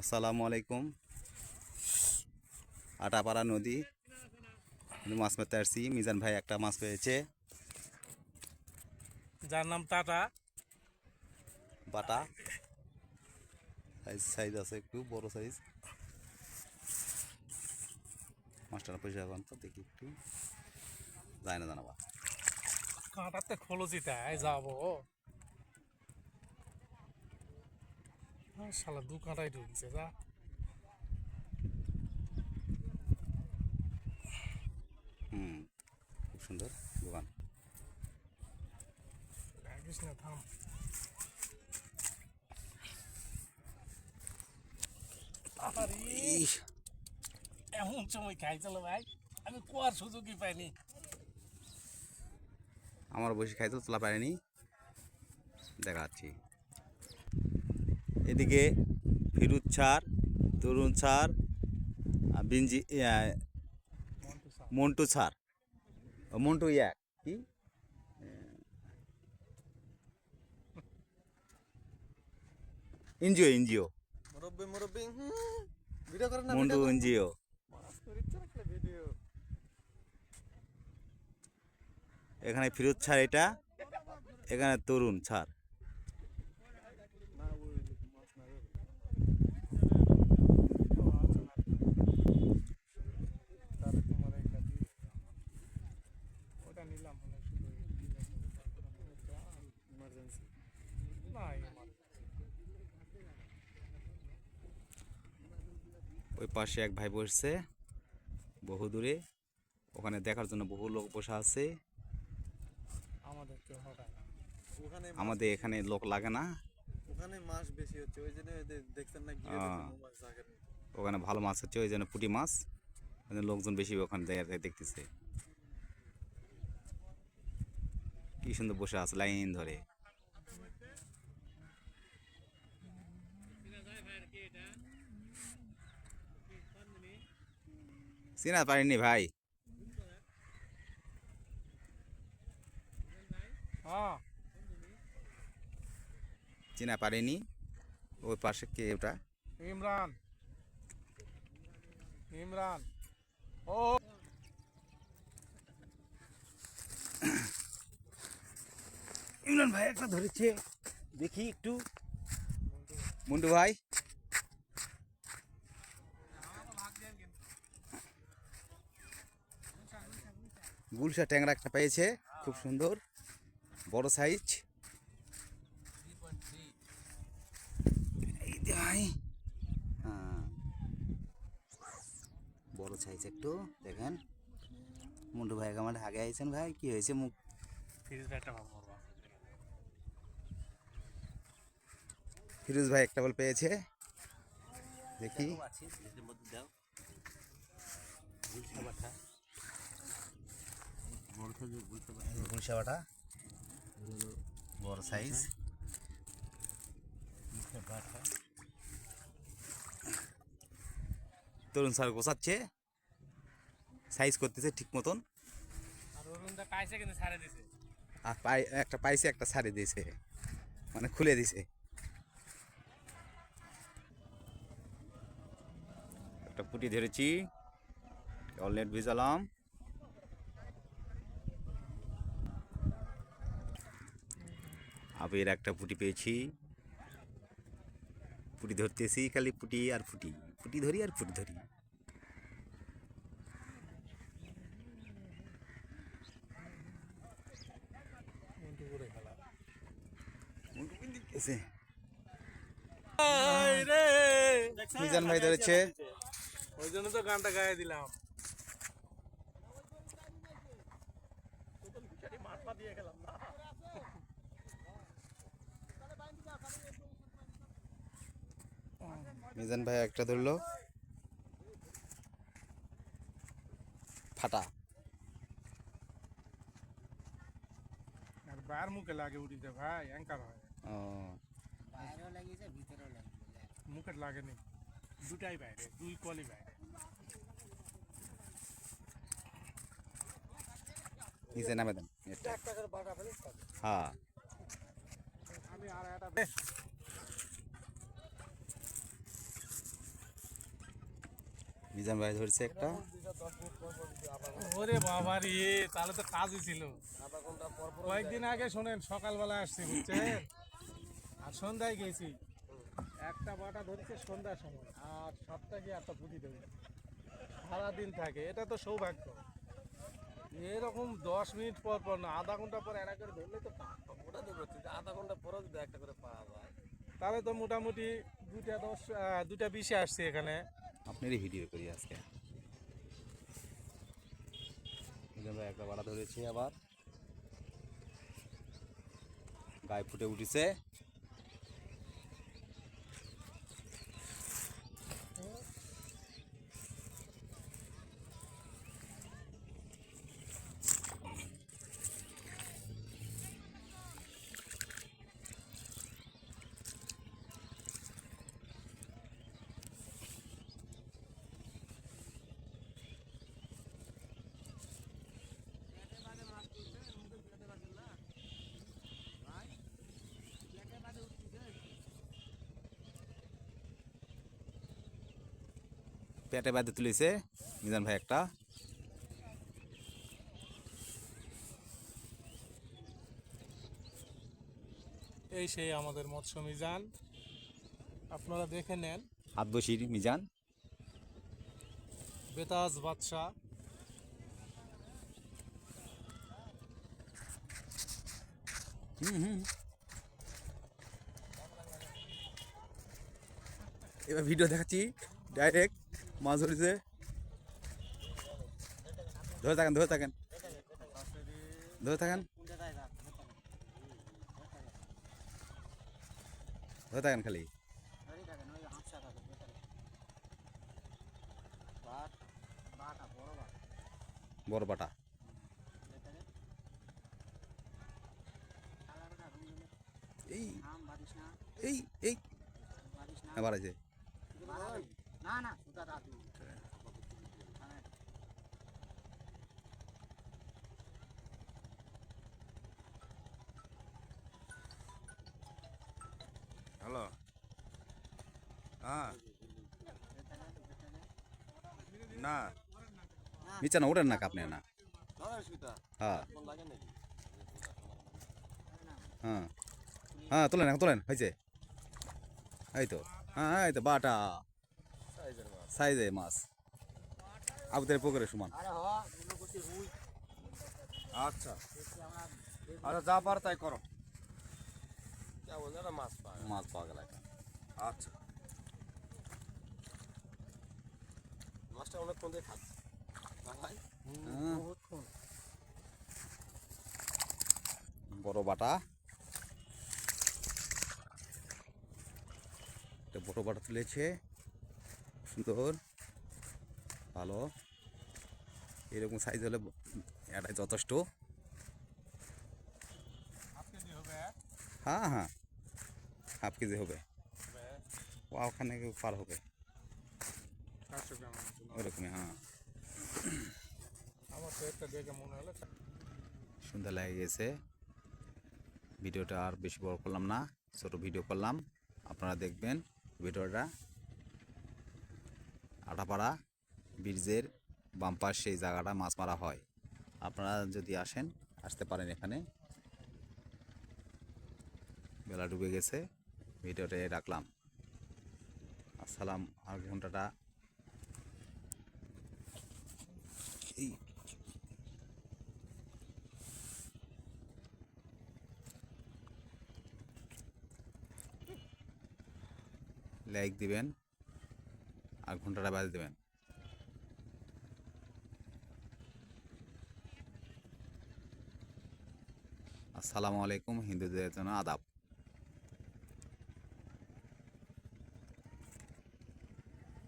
আসসালামু আলাইকুম। আটাপাড়া নদী। মাছ মারতে আসছি। মিজান ভাই একটা মাছ পেয়েছে। যার নাম টাটা। বাটা। সাইজ সাইজ আছে একটু বড় সাইজ মাছটার পয়সা এখন তো দেখি একটু। যায় না জানাবা। কাঁটাতে খোলসিতায় যাব। শালা দু কাঁটাই ঢুকছে যা। হুম খুব সুন্দর দোকান। না থাম। এমন সময় খাইছিল ভাই আমি কোয়ার সুযোগই পাইনি। আমার বসে খাইতে তোলা পারেনি। দেখাচ্ছি। এদিকে ফিরুজ ছাড় তরুণ ছাড় বিঞ্জি মন্টু ছাড় মন্টু এক কি? NGO NGO. মন্টু এনজিও। এখানে ফিরোজ ছাড় এটা এখানে তরুণ ছাড় তাহলে তোমার একটা দিয়ে ওটা নিলাম মনে হয় শুধু ইমার্জেন্সি না আমার ওই পাশে এক ভাই বসছে বহু দূরে। ওখানে দেখার জন্য বহু লোক বসে আছে। আমাদের এখানে লোক লাগে না। ওখানে মাছ বেশি হচ্ছে ওই জন্য দেখছেন না ওখানে ভালো মাছ হচ্ছে ওই জন্য পুঁটি মাছ। ওই লোকজন বেশি ওখানে দেখতেছে। কি সুন্দর বসে আছে লাইন ধরে। চিনা পারিনি ভাই। হ্যাঁ। চিনা পারিনি। ওই পাশে কে ওটা? ইমরান। ইমরান। ও। ইমরান ভাই একটা ধরেছে। দেখি একটু। মুন্ডু ভাই। গুলশা ট্যাংরা একটা পেয়েছে খুব সুন্দর বড় সাইজ এই হ্যাঁ। বড় সাইজ একটু দেখেন। মুন্ডু ভাই আমার আগে আইছেন ভাই কি হয়েছে মুখ? ফ্রিজ ভাই একটা বল পেয়েছে। দেখি। বাটা বড় সাইজ। তরুণ স্যার গোসাচ্ছে সাইজ করতেছে ঠিক মতন। আর পাই একটা পাইছে একটা ছাড়ে দিয়েছে। মানে খুলে দিছে। একটা পুটি ধরেছি। অলনেট ভিজালাম। আবের একটা পুটি পেয়েছি। পুটি ধরতেছি খালি পুটি আর ফুটি পুটি ধরি আর ফুটি ধরি। মিজান ভাই ধরেছে। ওই জন্য তো গানটা গায়ে দিলাম। মিজান ভাই একটা ধরলো। ফাটা। আর বার মুখে লাগে উঠিতে ভাই অ্যাঙ্কার হয়। ও। মুখে লাগে নি দুটাই বাইরে দুই কলি বাইরে। নিচে নামে দেন। হ্যাঁ। আমি আর একটা মিজান ভাই ধরছে একটা। ওরে বাবা রে তাহলে তো কাজই ছিল। কয়েকদিন আগে শোনেন সকালবেলা আসছি বুঝছেন? আর সন্ধ্যায় গেছি। একটা বাটা ধরেছে সন্ধ্যার সময় আর সপ্তাহে একটা পুঁটি দেবে সারাদিন থাকে এটা তো সৌভাগ্য। এরকম দশ মিনিট পর পর না আধা ঘণ্টা পর এরা করে ধরলে তো ওটা তো করছি যে আধা ঘণ্টা পরে যদি একটা করে পাওয়া যায়। তাহলে তো মোটামুটি দুটা দশ দুটা বিশে আসছে এখানে। আপনারই ভিডিও করি আজকে মিজান ভাই একটা বাড়া ধরেছে আবার গায়ে ফুটে উঠেছে পেটে বাদে তুলেছে। মিজান ভাই একটা। এই সেই আমাদের মৎস্য মিজান। আপনারা দেখে নেন। হাত বসির মিজান। বেতাজ বাদশাহ। হুম হুম এবার ভিডিও দেখাচ্ছি। ডাইরেক্ট মাছ ধরেছে ধরে থাকেন ধরে থাকেন। ধরে থাকেন। ধরে থাকেন খালি। বড় এই এই এই। এবার আছে না না। হ্যালো হ্যাঁ। না। নিচে না, ওঠেন না আপনি না। হ্যাঁ। হ্যাঁ। হ্যাঁ তোলেন এখন, তোলেন, হয়েছে। এই তো। হ্যাঁ এই তো, বাটা। সাইজে মাছ। আবুদের পুকুরে সমান। মনে আচ্ছা। আচ্ছা যা পার তাই করো। মাছ পায়। মাছ পাওয়া গেল এখন। আচ্ছা। মাছটা অনেকক্ষণ দিয়ে খাচ্ছে হ্যাঁ, বড় বাটা। একটা বড় বাটা তুলেছে। সুন্দর। ভালো। এরকম সাইজ হলে এটাই যথেষ্ট হাফ কেজি হবে হ্যাঁ হ্যাঁ। হাফ কেজি হবে। ওখানে পার হবে। ওরকমই হ্যাঁ। সন্ধ্যা লেগে গেছে। ভিডিওটা আর বেশি বড় করলাম না, ছোট ভিডিও করলাম। আপনারা দেখবেন ভিডিওটা। আটাপাড়া ব্রিজের বাম্পার সেই জায়গাটা মাছ মারা হয়। আপনারা যদি আসেন, আসতে পারেন এখানে। বেলা ডুবে গেছে ভিডিওটা রাখলাম। আসসালাম, আর ঘন্টাটা। লাইক দিবেন, আর ঘন্টাটা বাজে দেবেন। আসসালামু আলাইকুম, হিন্দুদের জন্য আদাব।